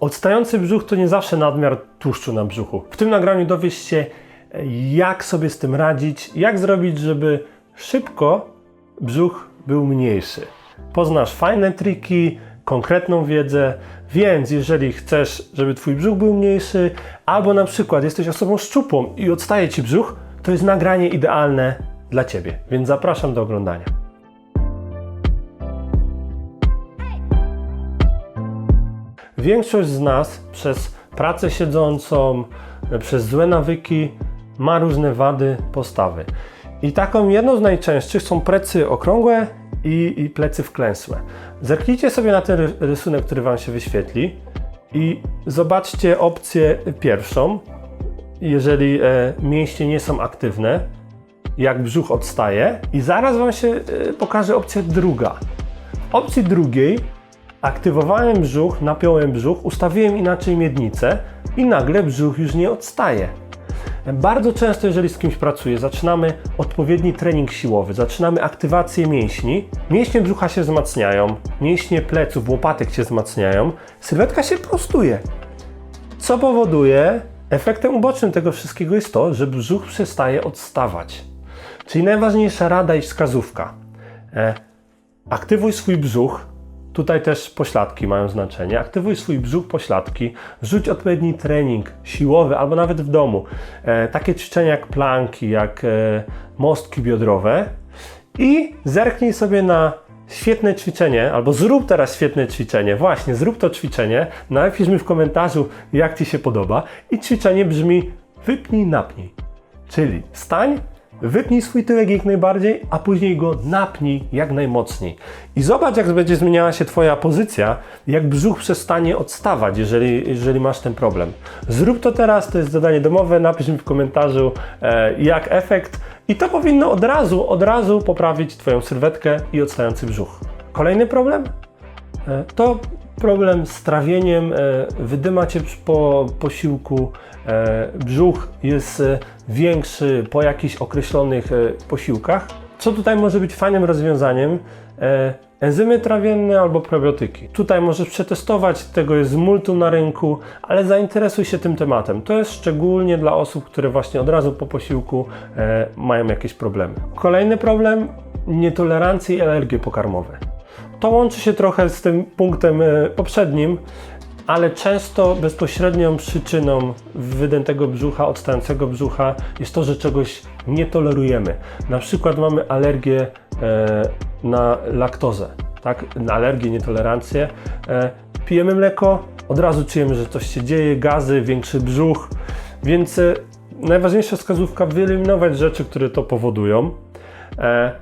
Odstający brzuch to nie zawsze nadmiar tłuszczu na brzuchu. W tym nagraniu dowiesz się, jak sobie z tym radzić, jak zrobić, żeby szybko brzuch był mniejszy. Poznasz fajne triki, konkretną wiedzę, więc jeżeli chcesz, żeby Twój brzuch był mniejszy, albo na przykład jesteś osobą szczupłą i odstaje Ci brzuch, to jest nagranie idealne dla Ciebie. Więc zapraszam do oglądania. Większość z nas przez pracę siedzącą, przez złe nawyki ma różne wady postawy. I taką jedną z najczęstszych są plecy okrągłe i, i plecy wklęsłe. Zerknijcie sobie na ten ry- rysunek, który Wam się wyświetli i zobaczcie opcję pierwszą. Jeżeli e, mięśnie nie są aktywne, jak brzuch odstaje i zaraz Wam się e, pokaże opcja druga. W opcji drugiej aktywowałem brzuch, napiąłem brzuch, ustawiłem inaczej miednicę i nagle brzuch już nie odstaje. Bardzo często, jeżeli z kimś pracuję, zaczynamy odpowiedni trening siłowy, zaczynamy aktywację mięśni, mięśnie brzucha się wzmacniają, mięśnie pleców, łopatek się wzmacniają, sylwetka się prostuje. Co powoduje, efektem ubocznym tego wszystkiego jest to, że brzuch przestaje odstawać. Czyli najważniejsza rada i wskazówka. E, aktywuj swój brzuch. Tutaj też pośladki mają znaczenie. Aktywuj swój brzuch, pośladki, rzuć odpowiedni trening siłowy albo nawet w domu. E, takie ćwiczenia jak planki, jak e, mostki biodrowe i zerknij sobie na świetne ćwiczenie, albo zrób teraz świetne ćwiczenie. Właśnie, zrób to ćwiczenie. Napisz mi w komentarzu, jak Ci się podoba. I ćwiczenie brzmi wypnij, napnij. Czyli stań, wypnij swój tyłek jak najbardziej, a później go napnij jak najmocniej. I zobacz, jak będzie zmieniała się Twoja pozycja, jak brzuch przestanie odstawać, jeżeli, jeżeli masz ten problem. Zrób to teraz, to jest zadanie domowe, napisz mi w komentarzu, e, jak efekt. I to powinno od razu, od razu poprawić Twoją sylwetkę i odstający brzuch. Kolejny problem? E, To problem z trawieniem, e, wydyma cię po posiłku, e, brzuch jest e, większy po jakichś określonych e, posiłkach. Co tutaj może być fajnym rozwiązaniem? E, Enzymy trawienne albo probiotyki. Tutaj możesz przetestować, tego jest multum na rynku, ale zainteresuj się tym tematem. To jest szczególnie dla osób, które właśnie od razu po posiłku e, mają jakieś problemy. Kolejny problem nietolerancje i alergie pokarmowe. To łączy się trochę z tym punktem e, poprzednim, ale często bezpośrednią przyczyną wydętego brzucha, odstającego brzucha jest to, że czegoś nie tolerujemy. Na przykład mamy alergię e, na laktozę, tak? Na alergię, nietolerancję. E, pijemy mleko, od razu czujemy, że coś się dzieje, gazy, większy brzuch, więc e, najważniejsza wskazówka wyeliminować rzeczy, które to powodują. E,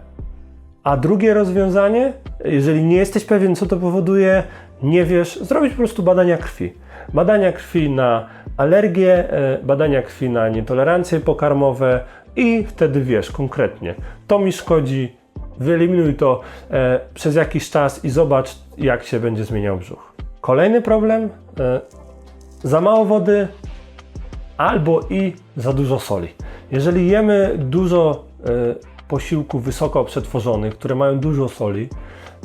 a drugie rozwiązanie, jeżeli nie jesteś pewien, co to powoduje, nie wiesz, zrobić po prostu badania krwi. Badania krwi na alergię, e, badania krwi na nietolerancje pokarmowe i wtedy wiesz konkretnie, to mi szkodzi, wyeliminuj to e, przez jakiś czas i zobacz, jak się będzie zmieniał brzuch. Kolejny problem, e, za mało wody, albo i za dużo soli. Jeżeli jemy dużo posiłków wysoko przetworzonych, które mają dużo soli,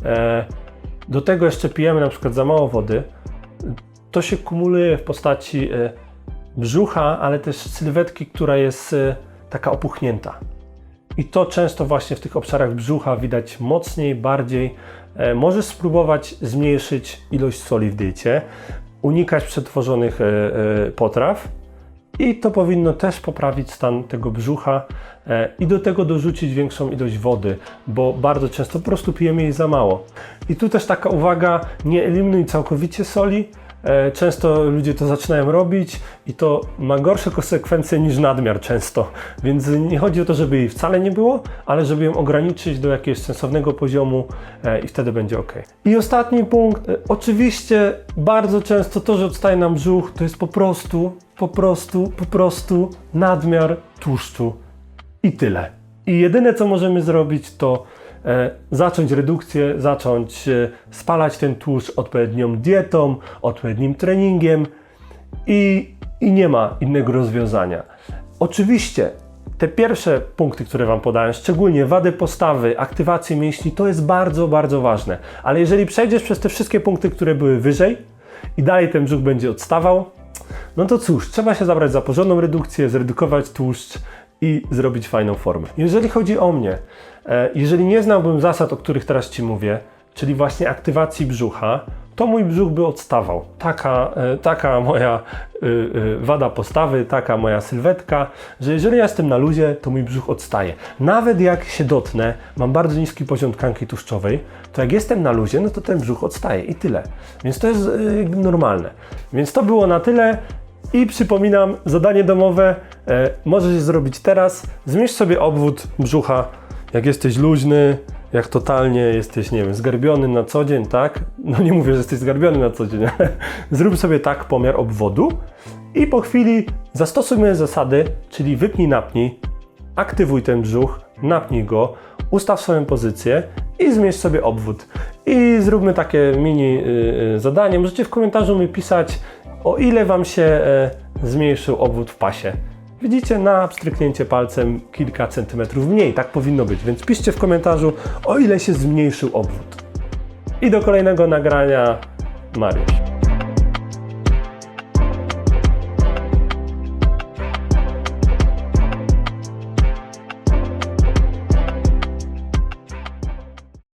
e, do tego jeszcze pijemy na przykład za mało wody, to się kumuluje w postaci e, brzucha, ale też sylwetki, która jest e, taka opuchnięta. I to często właśnie w tych obszarach brzucha widać mocniej, bardziej. Możesz spróbować zmniejszyć ilość soli w diecie, unikać przetworzonych potraw i to powinno też poprawić stan tego brzucha e, i do tego dorzucić większą ilość wody, bo bardzo często po prostu pijemy jej za mało. I tu też taka uwaga, nie eliminuj całkowicie soli. E, Często ludzie to zaczynają robić i to ma gorsze konsekwencje niż nadmiar często. Więc nie chodzi o to, żeby jej wcale nie było, ale żeby ją ograniczyć do jakiegoś sensownego poziomu e, i wtedy będzie ok. I ostatni punkt. E, Oczywiście bardzo często to, że odstaje nam brzuch, to jest po prostu, po prostu, po prostu nadmiar tłuszczu i tyle. I jedyne co możemy zrobić to zacząć redukcję, zacząć e, spalać ten tłuszcz odpowiednią dietą, odpowiednim treningiem i, i nie ma innego rozwiązania. Oczywiście te pierwsze punkty, które Wam podałem, szczególnie wady postawy, aktywację mięśni, to jest bardzo, bardzo ważne. Ale jeżeli przejdziesz przez te wszystkie punkty, które były wyżej, i dalej ten brzuch będzie odstawał, no to cóż, trzeba się zabrać za porządną redukcję, zredukować tłuszcz i zrobić fajną formę. Jeżeli chodzi o mnie, e, jeżeli nie znałbym zasad, o których teraz Ci mówię, czyli właśnie aktywacji brzucha, to mój brzuch by odstawał. Taka, e, taka moja y, wada postawy, taka moja sylwetka, że jeżeli ja jestem na luzie, to mój brzuch odstaje. Nawet jak się dotnę, mam bardzo niski poziom tkanki tłuszczowej, to jak jestem na luzie, no to ten brzuch odstaje i tyle. Więc to jest normalne. Więc to było na tyle. I przypominam, zadanie domowe e, możesz zrobić teraz. Zmierz sobie obwód brzucha, jak jesteś luźny, jak totalnie jesteś, nie wiem, zgarbiony na co dzień, tak? No nie mówię, że jesteś zgarbiony na co dzień, ale zrób sobie tak pomiar obwodu i po chwili zastosuj moje zasady, czyli wypnij, napnij, aktywuj ten brzuch, napnij go, ustaw swoją pozycję i zmierz sobie obwód. I zróbmy takie mini y, y, zadanie. Możecie w komentarzu mi pisać, o ile Wam się e, zmniejszył obwód w pasie. Widzicie, na pstryknięcie palcem kilka centymetrów mniej, tak powinno być, więc piszcie w komentarzu, o ile się zmniejszył obwód. I do kolejnego nagrania, Mariusz.